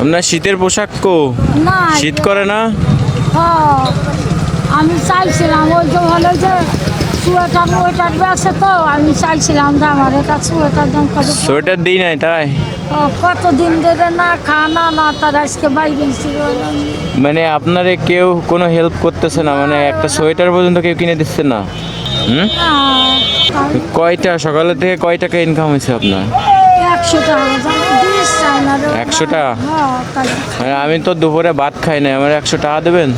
আপনার শীতের পোশাক কো? না শীত করে না? হ্যাঁ, আমি চাইছিলাম ওই যে ভালো যে সোয়েটার ওয়েটার আছে তো আমি চাইছিলাম যে আমার এটা সোয়েটার দাম কত সোয়েটার দিই নাই তাই? কতদিন ধরে না খানা না তার আজকে বাইরে মানে আপনারে কেউ কোনো হেল্প করতেছে না? মানে একটা সোয়েটার পর্যন্ত কেউ কিনে দিচ্ছে না? হুম? কয়টা? সকালে থেকে কয় টাকা ইনকাম হয়েছে আপনার? একশো টাকা 100 টাকা? হ্যাঁ আমি তো দুপুরে ভাত খাই না আমার একশো টাকা দেবেন?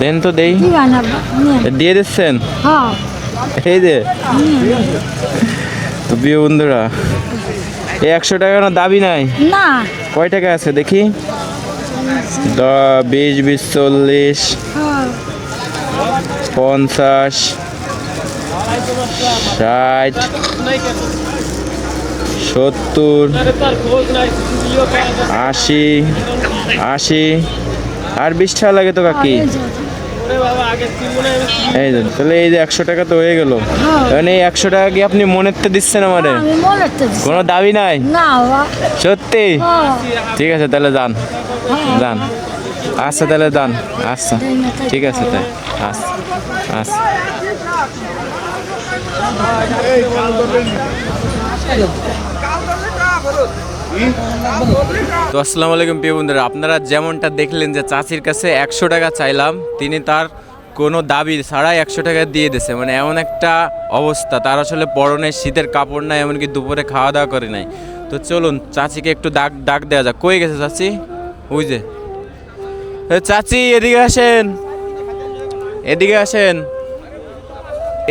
দেন তো দেই। দিয়ে দিচ্ছেন? হ্যাঁ। এই যে। তো প্রিয় বন্ধুরা এই একশো টাকা না দাবি নাই? না। কয় টাকা আছে দেখি? বিশ বিশ চল্লিশ হ্যাঁ। পঞ্চাশ ষাট সত্তর আশি আশি আর বিশ টাকা লাগে তো কাকি। এই যে, তাহলে এই যে একশো টাকা তো হয়ে গেল। মানে এই একশো টাকা কি আপনি মনেতে দিচ্ছেন আমারে? তো। কোনো দাবি নাই? সত্যি? হ্যাঁ। ঠিক আছে তাহলে যান। যান। আচ্ছা তাহলে যান। আচ্ছা। ঠিক আছে তাই। আচ্ছা আচ্ছা। তো আসসালামু আলাইকুম প্রিয় বন্ধুরা, আপনারা যেমনটা দেখলেন যে চাচির কাছে একশো টাকা চাইলাম, তিনি তার কোনো দাবি ছাড়াই একশো টাকা দিয়ে দিছে মানে এমন একটা অবস্থা, তার আসলে পরনে শীতের কাপড় নাই, এমনকি দুপুরে খাওয়া দাওয়া করে নাই। তো চলুন চাচিকে একটু ডাক ডাক দেওয়া যাক। কই গেছে চাচি ওই যে। চাচি এদিকে আসেন। এদিকে আসেন।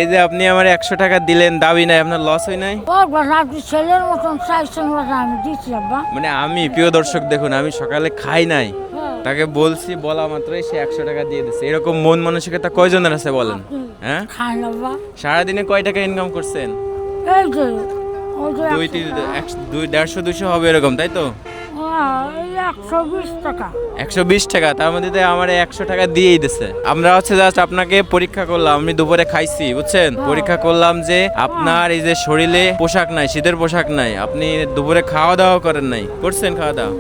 এই যে আপনি আমার একশো টাকা দিলেন দাবি নাই আপনার লস হয় নাই? ছেলের মতন আমি দিচ্ছি আব্বা। মানে আমি প্রিয় দর্শক দেখুন আমি সকালে খাই নাই। হ্যাঁ। তাকে বলছি বলা মাত্রই সে একশো টাকা দিয়ে দিচ্ছে এরকম মন মানসিকতা কয়জনের আছে বলেন? হ্যাঁ? সারাদিনে কয় টাকা ইনকাম করছেন? দুই দুই দেড়শো দুশো হবে এরকম তাই তো? হ্যাঁ, একশো বিশ টাকা। তার মধ্যে তো আমার একশো টাকা দিয়েই দিছে। আমরা হচ্ছে জাস্ট আপনাকে পরীক্ষা করলাম আমি দুপুরে খাইছি বুঝছেন? পরীক্ষা করলাম যে আপনার এই যে শরীরে পোশাক নাই শীতের পোশাক নাই আপনি দুপুরে খাওয়া দাওয়া করেন নাই করছেন খাওয়া দাওয়া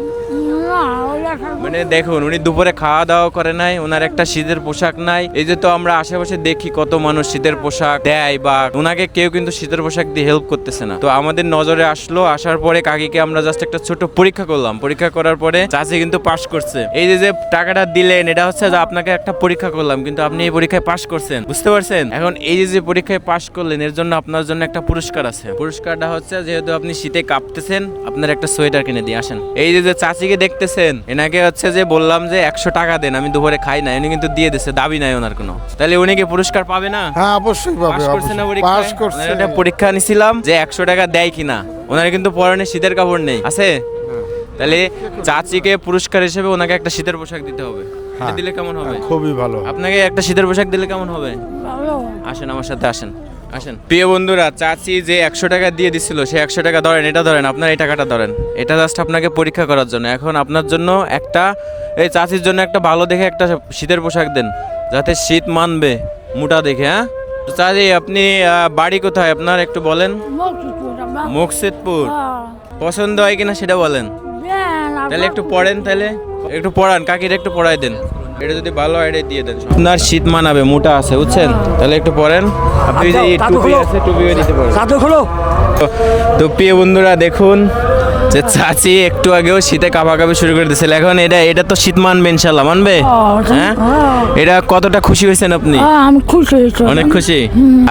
মানে দেখুন, উনি দুপুরে খাওয়া দাওয়া করে নাই ওনার একটা শীতের পোশাক নাই। এই যে তো আমরা আশেপাশে দেখি কত মানুষ শীতের পোশাক দেয় বা ওনাকে কেউ কিন্তু শীতের পোশাক দিয়ে হেল্প করতেছে না। তো আমাদের নজরে আসলো, আসার পরে কাকিকে আমরা জাস্ট একটা ছোট পরীক্ষা করলাম। পরীক্ষা করার পরে চাচি কিন্তু পাশ করছে। এই যে টাকাটা দিলেন, এটা হচ্ছে যে আপনাকে একটা পরীক্ষা করলাম, কিন্তু আপনি এই পরীক্ষায় পাশ করছেন। বুঝতে পারছেন? এখন এই যে যে পরীক্ষায় পাশ করলেন, এর জন্য আপনার জন্য একটা পুরস্কার আছে। পুরস্কারটা হচ্ছে, যেহেতু আপনি শীতে কাঁপতেছেন, আপনার একটা সোয়েটার কিনে দিয়ে আসেন। এই যে যে চাচিকে দেখতেছেন এনাকে হচ্ছে যে বললাম যে একশো টাকা দেন আমি দুপুরে খাই না উনি কিন্তু দিয়ে দিচ্ছে দাবি নাই ওনার কোনো। তাহলে উনি কি পুরস্কার পাবে না? হ্যাঁ অবশ্যই পাবে পাস করছে না পরীক্ষায়? পাস করছে। ওনার একটা পরীক্ষা নিছিলাম যে একশো টাকা দেয় কিনা। ওনার কিন্তু পরনে শীতের কাপড় নেই। আছে? তাহলে চাচিকে পুরস্কার হিসেবে ওনাকে একটা শীতের পোশাক দিতে হবে। এটা হ্যাঁ। দিলে কেমন হবে? খুবই ভালো। আপনাকে একটা শীতের পোশাক দিলে কেমন হবে? ভালো। আসেন আমার সাথে আসেন। আসেন। প্রিয় বন্ধুরা চাচি যে একশো টাকা দিয়ে দিছিল সে একশো টাকা ধরেন এটা ধরেন আপনার এই টাকাটা ধরেন। এটা জাস্ট আপনাকে পরীক্ষা করার জন্য। এখন আপনার জন্য একটা এই চাচির জন্য একটা ভালো দেখে একটা শীতের পোশাক দেন যাতে শীত মানবে মোটা দেখে হ্যাঁ? তো চাচি আপনি বাড়ি কোথায়? আপনার একটু বলেন। মুকসিদপুর হ্যাঁ, পছন্দ হয় কিনা সেটা বলেন। তাহলে একটু পড়েন তাহলে। একটু পড়ান কাকির একটু পড়াই দেন। এটা যদি ভালো হয় এটা দিয়ে দেন আপনার শীত মানাবে মোটা আছে বুঝছেন? তাহলে একটু পরেন। আপনি যে আচ্ছা, টুপি আছে টুপিও দিতে পারেন তো- তো প্রিয় বন্ধুরা দেখুন যে চাচি একটু আগেও শীতে কাঁপাকাঁপি শুরু করে দিয়েছিল। এখন এটা এটা তো শীত মানবে ইনশাল্লাহ মানবে? হ্যাঁ, হ্যাঁ। এটা কতটা খুশি হয়েছেন আপনি? হ্যাঁ, আমি খুশি হয়েছি। অনেক খুশি?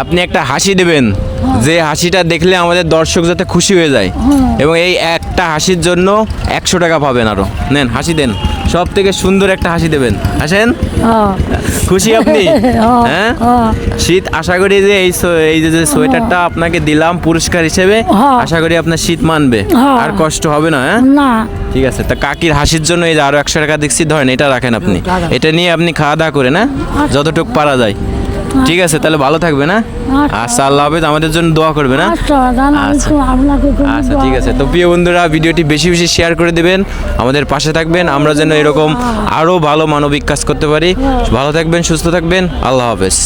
আপনি একটা হাসি দেবেন। যে হাসিটা দেখলে আমাদের দর্শক যাতে খুশি হয়ে যায়। এবং এই একটা হাসির জন্য একশো টাকা পাবেন আরও। নেন হাসি দেন। সব থেকে সুন্দর একটা হাসি দেবেন। আসেন খুশি আপনি? হ্যাঁ। শীত আশা করি যে এই এই যে সোয়েটারটা আপনাকে দিলাম পুরস্কার হিসেবে। আশা করি আপনার শীত মানবে। আর কষ্ট হবে না হ্যাঁ? না। ঠিক আছে তা কাকির হাসির জন্য এই যে আরও একশো টাকা দেখছি ধরেন এটা রাখেন আপনি। এটা নিয়ে আপনি খাওয়া দাওয়া করেন হ্যাঁ? যতটুকু পারা যায়। ঠিক আছে তাহলে ভালো থাকবে না আচ্ছা। আল্লাহ হাফেজ আমাদের জন্য দোয়া করবে না আচ্ছা আমি আচ্ছা। আচ্ছা ঠিক আছে। তো প্রিয় বন্ধুরা ভিডিওটি বেশি বেশি শেয়ার করে দেবেন আমাদের পাশে থাকবেন আমরা যেন এরকম আরও ভালো মানবিক কাজ করতে পারি। ভালো থাকবেন সুস্থ থাকবেন আল্লাহ হাফেজ।